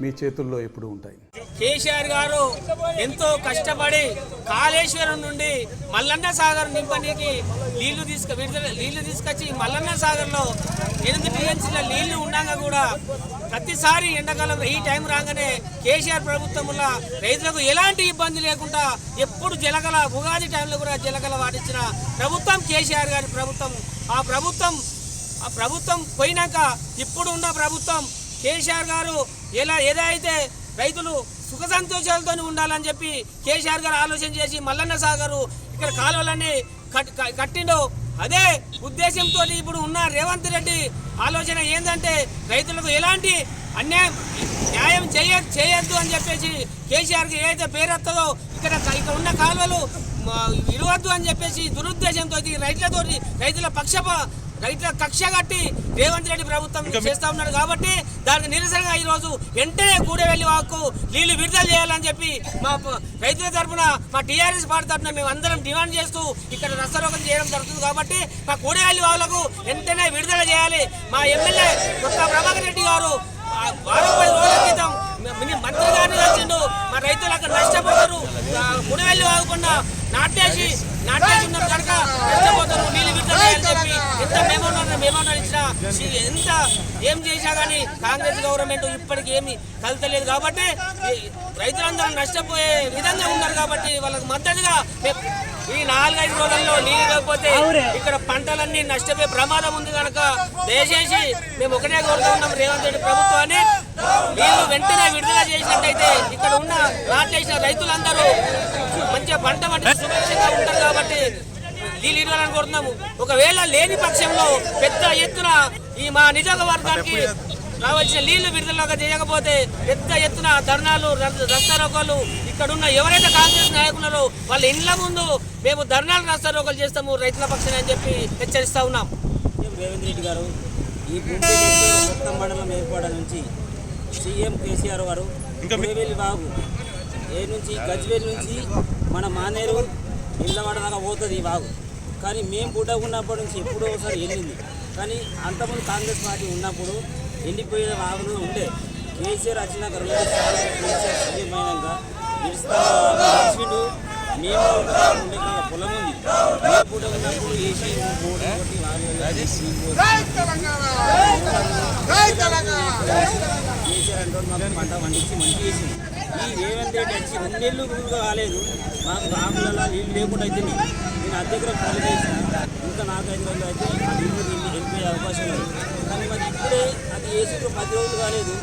మీ చేతుల్లో ఎప్పుడు ఉంటాయి. కేసీఆర్ గారు ఎంతో కష్టపడి కాళేశ్వరం నుండి మల్లన్న సాగర్ నింపడానికి నీళ్ళు తీసుకు విడుదల నీళ్ళు తీసుకొచ్చి మల్లన్న సాగర్లో ఎనిమిది టీఎంసీల నీళ్ళు ఉండగా కూడా ప్రతిసారి ఎండాకాలం ఈ టైం రాగానే కేసీఆర్ ప్రభుత్వం వల్ల రైతులకు ఎలాంటి ఇబ్బంది లేకుండా ఎప్పుడు జలగల ఉగాది టైంలో కూడా జలగల వాటించిన ప్రభుత్వం కేసీఆర్ గారి ప్రభుత్వం. ఆ ప్రభుత్వం ఆ ప్రభుత్వం పోయినాక ఇప్పుడు ఉన్న ప్రభుత్వం కేసీఆర్ గారు ఎలా ఏదైతే రైతులు సుఖ సంతోషాలతో ఉండాలని చెప్పి కేసీఆర్ గారు ఆలోచన చేసి మల్లన్న సాగరు ఇక్కడ కాలువలన్నీ కట్- కట్టిండు అదే ఉద్దేశంతో ఇప్పుడు ఉన్న రేవంత్ రెడ్డి ఆలోచన ఏంటంటే రైతులకు ఎలాంటి అన్యాయం న్యాయం చేయ చేయొద్దు అని చెప్పేసి కేసీఆర్కి ఏదైతే పేరెత్తదో ఇక్కడ ఇక్కడ ఉన్న కాలువలు మ, ఇరవద్దు అని చెప్పేసి దురుద్దేశంతో రైతులతో రైతుల పక్షప రైతుల కక్ష కట్టి రేవంత్ రెడ్డి ప్రభుత్వం చేస్తా ఉన్నాడు కాబట్టి దానికి నిరసనగా ఈ రోజు వెంటనే కూడవెల్లి వాకు నీళ్ళు విడుదల చేయాలని చెప్పి మా రైతుల తరఫున మా టీఆర్ఎస్ పార్టీ తరఫున మేము అందరం డిమాండ్ చేస్తూ ఇక్కడ రస్తరోగం చేయడం జరుగుతుంది కాబట్టి మా కూడవెల్లి వాళ్ళకు వెంటనే విడుదల చేయాలి. మా ఎమ్మెల్యే కొత్త ప్రభాకర్ రెడ్డి గారు వారం పది రోజుల క్రితం మంత్రి గారిని వచ్చిండు మా రైతులు అక్కడ నష్టపోతారు. ముడివెళ్ళి వాగకుండా నాటేసి నాటేసి ఉన్నారు కనుక నష్టపోతారు నీళ్ళు విడుదల చెప్పి ఎంత మేమన్నా మేమన్నా ఇచ్చినా ఎంత ఏం చేసినా కానీ కాంగ్రెస్ గవర్నమెంట్ ఇప్పటికి ఏమి కలతలేదు కాబట్టి ఈ రైతులందరూ నష్టపోయే విధంగా ఉన్నారు కాబట్టి వాళ్ళకి మద్దతుగా ఈ నాలుగైదు రోజుల్లో నీళ్ళు లేకపోతే ఇక్కడ పంటలన్నీ నష్టపోయే ప్రమాదం ఉంది కనుక దయచేసి మేము ఒకటే కోరుతా ఉన్నాం రేవంత్ రెడ్డి ప్రభుత్వాన్ని. నీళ్ళు వెంటనే విడుదల చేసినట్టయితే ఇక్కడ ఉన్న నాటేసిన రైతులందరూ మంచిగా పంట పండి సురక్షితంగా ఉంటారు కాబట్టి నీళ్ళు ఇవ్వాలని కోరుతున్నాము. ఒకవేళ లేని పక్షంలో పెద్ద ఎత్తున ఈ మా నిజవర్గానికి రావాల్సిన నీళ్ళు విడుదలగా చేయకపోతే పెద్ద ఎత్తున ధర్నాలు రస్త- రస్తారోకోలు ఇక్కడ ఉన్న ఎవరైతే కాంగ్రెస్ నాయకులలో వాళ్ళ ఇండ్ల ముందు మేము ధర్నాలు రస్తారోకోలు చేస్తాము రైతుల పక్షాన అని చెప్పి హెచ్చరిస్తా ఉన్నాం. రేవంత్ రెడ్డి గారు ఈ మండలం ఏర్పడడం నుంచి సీఎం కేసీఆర్ గారు బాగు ఏ నుంచి గజ్వేల్ నుంచి మన మానేరు ఇళ్ళవాడ దాకా పోతుంది ఈ బాగు. కానీ మేము పుట్టగా ఉన్నప్పటి నుంచి ఎప్పుడో ఒకసారి వెళ్ళింది. కానీ అంతకుముందు కాంగ్రెస్ పార్టీ ఉన్నప్పుడు ఎండిపోయిన వాగులు ఉండే. కేసీఆర్ వచ్చినాక రెండు కేసీఆర్ మేము ఉండే పొలం ఉంది. మేము కూడా ఉన్నప్పుడు ఏసీ కేసీఆర్ అంటే మాకు పంట పండించి మంచి చేసింది ఈ రేవంత్ రెడ్డి వచ్చి రెండేళ్ళు కూడా కాలేదు. మాకు రాములలో నీళ్ళు లేకుండా అయితే నేను అద్దెకరం కాల్ చేసిన. ఇంకా నాలుగైదు రోజులు అయితే ఆ వెళ్ళిపోయే అవకాశం లేదు. కానీ మరి ఇప్పుడే అది వేసి పది రోజులు కాలేదు.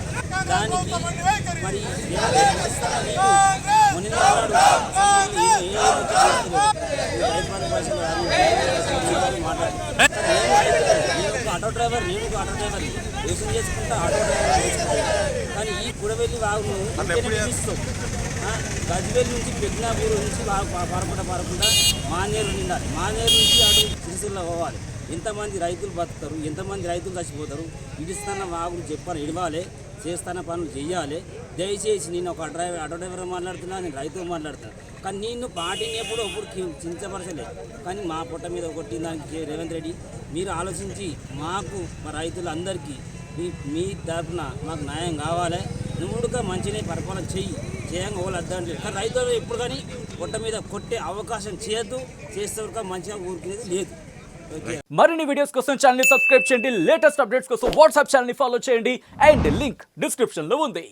దానికి మరి రేవంత్ నేను ఒక ఆటో డ్రైవర్ నేను ఒక ఆటో డ్రైవర్ వ్యవసాయం చేసుకుంటా ఆటో డ్రైవర్ ఇస్తాం గజ్వేల్ నుంచి పెగ్నాపూర్ నుంచి వాగు పా- పారకుండా పారకుండా మానేరు నిండాలి మానేరు నుంచి అటు సిరిసిల్ల పోవాలి. ఎంతమంది రైతులు బతుకుతారు? ఎంతమంది రైతులు చచ్చిపోతారు? ఇడిస్తున్న వాగులు చెప్పాలి ఇడవాలి. చేస్తున్న పనులు చెయ్యాలి. దయచేసి నేను ఒక డ్రైవర్ ఆటో డ్రైవర్ మాట్లాడుతున్నా నేను రైతు మాట్లాడుతున్నా. కానీ నేను పార్టీని ఎప్పుడు ఎప్పుడు కానీ మా పొట్ట మీద కొట్టిన దానికి రేవంత్ రెడ్డి మీరు ఆలోచించి మాకు మా రైతులందరికీ మీ మీ తరఫున మాకు న్యాయం కావాలి. నువ్వుడుగా మంచిని పరిపాలన చెయ్యి. చేయంగా వాళ్ళు అర్థం లేదు కానీ రైతులు ఎప్పుడు కానీ పొట్ట మీద కొట్టే అవకాశం చేయొద్దు. చేస్తే వరకు మంచిగా ఊరికేది లేదు. ఓకే. మరిన్ని వీడియోస్ కోసం ఛానల్ సబ్స్క్రైబ్ చేయండి. లేటెస్ట్ అప్డేట్స్ కోసం వాట్సాప్ ఛానల్ ఫాలో చేయండి. అండ్ లింక్ డిస్క్రిప్షన్లో ఉంది.